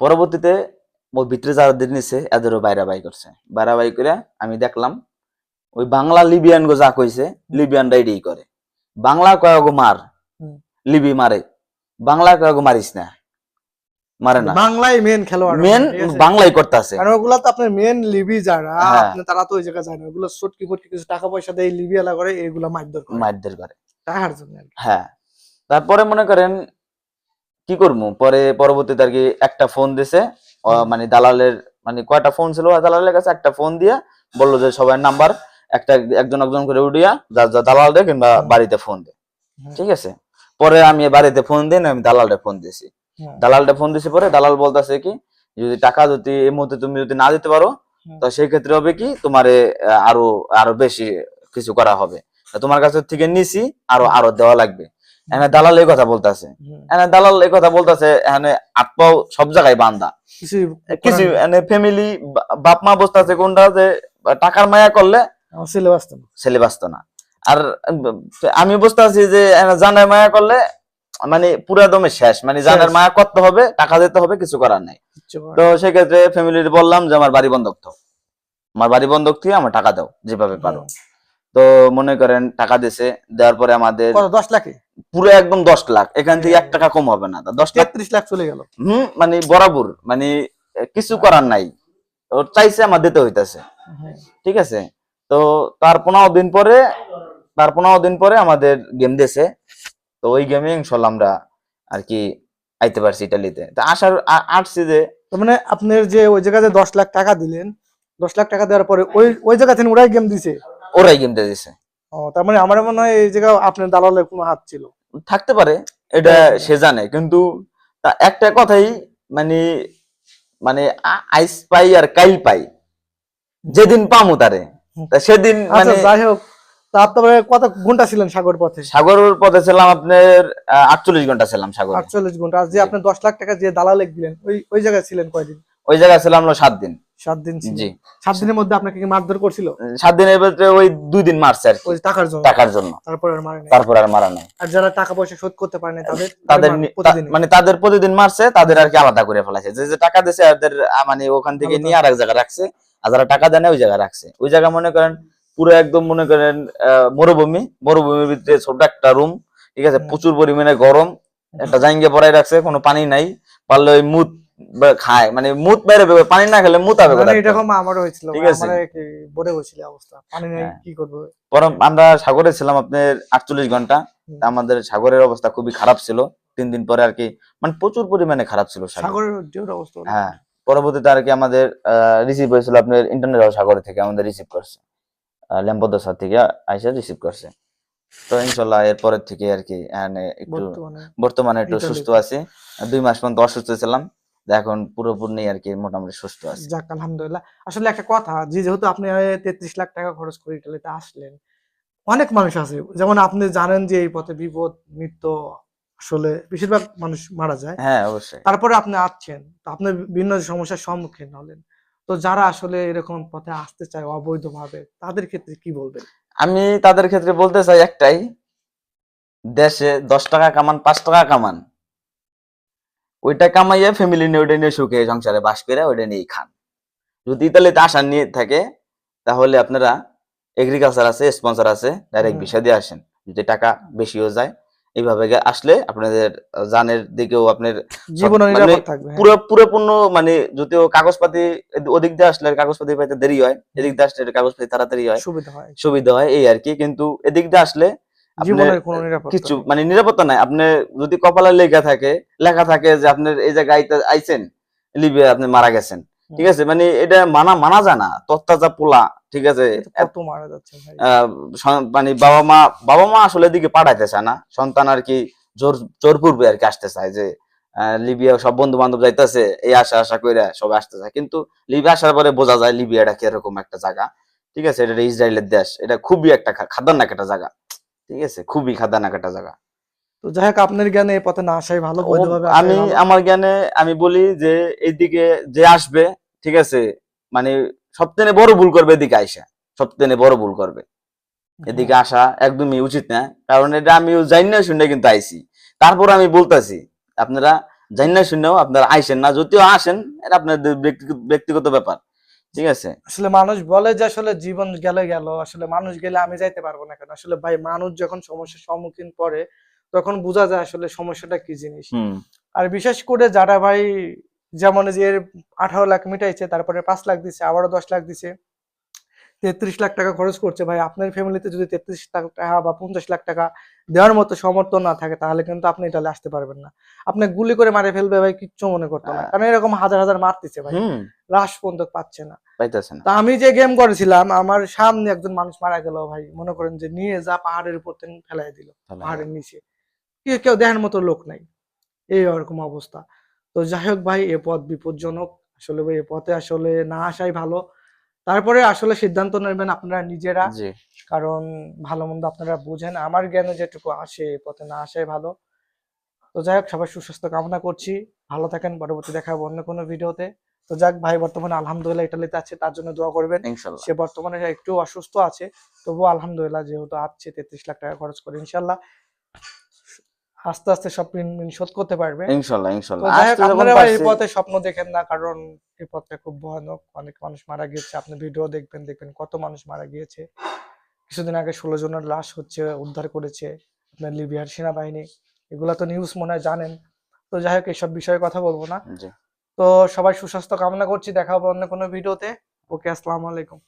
পরবর্তীতে ওই ভিতরে যারা দিন নিছে এদেরও বাইরা বাই করছে। বাইরা বাই করে আমি দেখলাম ওই বাংলা লিবিয়ান গো যা কইছে লিবিয়ানরা এটাই করে। বাংলা কয়েক মার? লিবি মারে। বাংলা কয়েক মারিস না? মারে না। বাংলায় মেন খেলোয়াড়। মেন? বাংলাই করতেছে। কারণ ওগুলা তো আপনার মেন লিবি যারা হ্যাঁ। আপনি তারা তো ওই জায়গায় যায় না। ওগুলো সটকি ফটকি কিছু টাকা পয়সা দেয় লিবি এলা করে এগুলা মারধর করে। করে। টাকার জন্য হ্যাঁ। তারপরে মনে করেন কি করব? পরে পরবর্তীতে আর কি একটা ফোন দিছে। মানে দালালের মানে কয়টা ফোন ছিল? দালালের কাছে একটা ফোন দিয়ে বলল যে সবার নাম্বার একটা একজন একজন করে উঠিয়া যা যা দালাল দেয় কিংবা বাড়িতে ফোন দে। ঠিক আছে? পরে আমি বাড়িতে ফোন দিই না আমি দালালটা ফোন দিছি। হ্যাঁ। দালালটা ফোন দিছি পরে দালাল বলতেছে কি যদি টাকা যদি এই মুহূর্তে তুমি যদি না দিতে পারো তো সেই ক্ষেত্রে হবে কি তোমার আরও আরও বেশি কিছু করা হবে। তোমার কাছে থেকে নিছি আরও আরও দেওয়া লাগবে। এখানে দালাল এই কথা বলতেছে। এখানে দালাল এই কথা বলতেছে আত্মাও সব জায়গায় বান্দা। কিছু এনে ফ্যামিলি বাপ মা বসতেছে কোনটা যে টাকার মায়া করলে আমার ছেলে বাঁচত না। ছেলে বাঁচত না। আর আমি বুঝতে আছি যে জানের মায়া করলে মানে পুরা দমে শেষ। মানে জানের মায়া করতে হবে টাকা দিতে হবে কিছু করার নাই। তো সেক্ষেত্রে ফ্যামিলির বললাম যে আমার বাড়ি বন্ধক দাও। আমার বাড়ি বন্ধক থেকে আমার টাকা দাও যেভাবে পারো। তো মনে করেন টাকা দিছে দেওয়ার পরে আমাদের দশ লাখে? পুরো একদম দশ লাখ। এখান থেকে এক টাকা কম হবে না। দশ লাখ তেত্রিশ লাখ চলে গেল। হম মানে বরাবর মানে কিছু করার নাই। তো চাইছে আমার দিতে হইতাছে। ঠিক আছে? তো তার পনেরো দিন পরে তার পনেরো দিন পরে আমাদের গেম দিয়েছে। তো ওই গেমে ইনশাল্লাহ আমরা আর কি আইতে পারছি ইটালিতে। তা আসার আসছি যে মানে আপনার যে ওই জায়গাতে দশ লাখ টাকা দিলেন দশ লাখ টাকা দেওয়ার পরে ওই ওই জায়গা থেকে ওরাই গেম দিছে? ওরাই গেমটা দিছে। ও তার মানে আমার মনে হয় এই জায়গায় আপনার দালালের কোনো হাত ছিল। থাকতে পারে এটা সে জানে কিন্তু একটা কথাই মানে মানে আইস পাই আর কাইল পাই যেদিন পামু তারে। সেদিন আচ্ছা মানে যাই হোক তা তারপরে কত ঘণ্টা ছিলেন সাগর পথে? সাগর পথে ছিলাম আপনার আটচল্লিশ ঘণ্টা ছিলাম সাগর। আটচল্লিশ ঘণ্টা যে আপনি দশ লাখ টাকা যে দালালে দিলেন ওই ওই জায়গায় ছিলেন কয়দিন? ওই জায়গায় ছিলাম সাত দিন। সাত দিন জি। সাত দিনের মধ্যে আপনাকে কি মারধর করছিল? সাত দিনের ভিতরে ওই দুই দিন মারছে আর ওই টাকার জন্য? টাকার জন্য। তারপরে আর মারে নাই? তারপর আর মারা নাই। আর যারা টাকা পয়সা শোধ করতে পারে না তাদের তাদের। মানে তাদের প্রতিদিন মারছে তাদের আর কি আলাদা করে ফেলাছে যে যে টাকা দিছে তাদের মানে ওখান থেকে নিয়ে আর এক জায়গায় রাখছে আর যারা টাকা দেয় না ওই জায়গায় রাখছে। ওই জায়গা মনে করেন পুরো একদম মনে করেন মরুভূমি। মরুভূমির ভিতরে ছোট একটা রুম ঠিক আছে? প্রচুর পরিমাণে গরম একটা জাঙ্গে পড়াই রাখছে কোনো পানি নাই। পারলে ওই বা- খায়। মানে মুত বাইরে বেরোবে, পানি না খেলে মুত হবে মানে। এরকম আমারও হয়েছিল। ঠিক আছে। আমার হয়েছিল অবস্থা। পানি নেই হ্যাঁ। কি করব? পরে আমরা সাগরে ছিলাম আপনার আটচল্লিশ ঘণ্টা। আমাদের সাগরের অবস্থা খুবই খারাপ ছিল। তিন দিন পরে আর কি মানে প্রচুর পরিমাণে খারাপ ছিল সাগরের অবস্থা হ্যাঁ। পরবর্তীতে আর কি আমাদের রিসিভ হয়েছিল আপনার ইন্টারনেট সাগর থেকে আমাদের রিসিভ করছে। ল্যাম্পদসার থেকে আইসা রিসিভ করছে। তো ইনশাল্লাহ এরপরের থেকে আর কি একটু বর্তমানে একটু সুস্থ আছি। দুই মাস পর্যন্ত অসুস্থ ছিলাম। এখন পুরোপুরি আর কি মোটামুটি সুস্থ আছে। যাক আলহামদুলিল্লাহ। আসলে একটা কথা যে যেহেতু আপনি তেত্রিশ লাখ টাকা খরচ করে ইটালিতে আসলেন অনেক মানুষ আছে। যেমন আপনি জানেন যে এই পথে বিপদ মৃত্যু আসলে বেশিরভাগ মানুষ মারা যায়। হ্যাঁ অবশ্যই। তারপরে আপনি আসছেন তো আপনি বিভিন্ন সমস্যার সম্মুখীন হলেন। তো যারা আসলে এরকম পথে আসতে চায় অবৈধভাবে তাদের ক্ষেত্রে কি বলবেন? আমি তাদের ক্ষেত্রে বলতে চাই একটাই দেশে দশ টাকা কামান পাঁচ টাকা কামান। ওইটা কামাইয়া ফ্যামিলি নিয়ে ওইটা নিয়ে সুখে সংসারে বাস করে ওইটা নিয়ে খান যদি ইতালিতে আসা নিয়ে থাকে তাহলে আপনারা এগ্রিকালচার আছে স্পন্সর আছে ডাইরেক্ট। ভিসা দিয়ে আসেন যদি টাকা বেশিও যায় এইভাবে আসলে আপনাদের জানের দিকেও আপনার জীবন মানে হ্যাঁ। পুরো পুরোপূর্ণ মানে যদিও কাগজপাতি ওদিক দিয়ে আসলে কাগজপাতি পাইতে দেরি হয় এদিক দিয়ে আসলে কাগজপাতি তাড়াতাড়ি হয় সুবিধা হয় সুবিধা হয় এই আর কি কিন্তু এদিক দিয়ে আসলে কিছু মানে নিরাপত্তা নাই। আপনি যদি কপালে লেখা থাকে লেখা থাকে যে আপনার এই জায়গায় আইছেন লিবিয়া আপনি মারা গেছেন। ঠিক আছে? মানে এটা মানা মানা যায় না। তত্তাজা পোলা ঠিক আছে? কত মারা যাচ্ছে মানে বাবা মা বাবা মা আসলে এদিকে পাঠাইতে চায় না। সন্তান আর কি জোর জোর পূর্বে আর কি আসতে চায় যে লিবিয়া সব বন্ধু বান্ধব যাইতেছে এই আশা আশা কইরা সবাই আসতে চায়। কিন্তু লিবিয়া আসার পরে বোঝা যায় লিবিয়াটা কীরকম একটা জায়গা। ঠিক আছে? এটা ইসরায়েলের দেশ। এটা খুবই একটা খা- খাতারনাক একটা জায়গা। ঠিক আছে? খুবই খাতারনাক একটা জায়গা। তো যাই হোক আপনার জ্ঞানে এই পথে না আসাই ভালো বৈধভাবে আমি আমার জ্ঞানে আমি বলি যে এইদিকে যে আসবে ঠিক আছে মানে সবথেকে বড় ভুল করবে এদিকে আইসা। সবথেকে বড় ভুল করবে। এদিকে আসা একদমই উচিত না কারণ এটা আমি জানি না শুনে কিন্তু আইছি তারপর আমি বলতেছি আপনারা জানি না শুনেও আপনারা আইসেন না যদিও আসেন এটা আপনাদের ব্যক্তিগত ব্যাপার। ঠিক আছে? আসলে মানুষ বলে যে আসলে জীবন গেলে গেল আসলে মানুষ গেলে আমি যাইতে পারব না কেন? আসলে ভাই মানুষ যখন সমস্যার সম্মুখীন পড়ে তখন বোঝা যায় আসলে সমস্যাটা কি জিনিস। আর বিশেষ করে যারা ভাই যেমন যে আঠারো লাখ মিটাইছে তারপরে পাঁচ লাখ দিছে আবারও দশ লাখ দিছে তেত্রিশ লাখ টাকা খরচ করছে। ভাই আপনার ফ্যামিলিতে যদি তেত্রিশ লাখ টাকা বা পঞ্চাশ লাখ টাকা দেওয়ার মতো সমর্থন না থাকে তাহলে কিন্তু আপনি ইটালি আসতে পারবেন না। আপনি গুলি করে মারে ফেলবে ভাই কিচ্ছু মনে করতো না। হ্যাঁ। কারণ এরকম হাজার হাজার মারতেছে ভাই। লাশ পর্যন্ত পাচ্ছে না। পাইতেছে না। আমি যে গেম করেছিলাম আমার সামনে একজন মানুষ মারা গেল ভাই। মনে করেন যে নিয়ে যা পাহাড়ের উপর ফেলাই দিল পাহাড়ের নিচে। কেউ দেখার মতো লোক নাই। এই ওরকম অবস্থা। তো যাই হোক ভাই এ পথ বিপজ্জনক। আসলে ভাই এ পথে আসলে না আসাই ভালো। তারপরে আসলে সিদ্ধান্ত নেবেন আপনারা নিজেরা। কারণ ভালো মন্দ আপনারা বুঝেন। আমার জ্ঞানে যেটুকু আসে পথে না আসাই ভালো। তো যাই হোক সবাই সুস্বাস্থ্য কামনা করছি। ভালো থাকেন পরবর্তী দেখা হবে অন্য কোনো ভিডিওতে। তো যাক ভাই বর্তমানে আলহামদুলিল্লাহ ইটালিতে আছে তার জন্য দোয়া করবেন। সে বর্তমানে একটু অসুস্থ আছে তবুও আলহামদুলিল্লাহ যেহেতু আছে তেত্রিশ লাখ টাকা খরচ করে ইনশাল্লাহ। আস্তে আস্তে সব ঋণ শোধ করতে পারবে। ইনশাল্লাহ আপনারা এই পথে স্বপ্ন দেখেন না কারণ এই পথটা খুব ভয়ানক। অনেক মানুষ মারা গিয়েছে আপনি ভিডিও দেখবেন দেখবেন কত মানুষ মারা গিয়েছে। কিছুদিন আগে ষোলো জনের লাশ হচ্ছে উদ্ধার করেছে আপনার লিবিয়ার সেনাবাহিনী। এগুলা তো নিউজ মনে হয় জানেন। তো যাই হোক এইসব বিষয়ে কথা বলব না। জি। তো সবাই সুস্বাস্থ্য কামনা করছি দেখা হবে অন্য কোনো ভিডিওতে। ওকে আসসালামু আলাইকুম।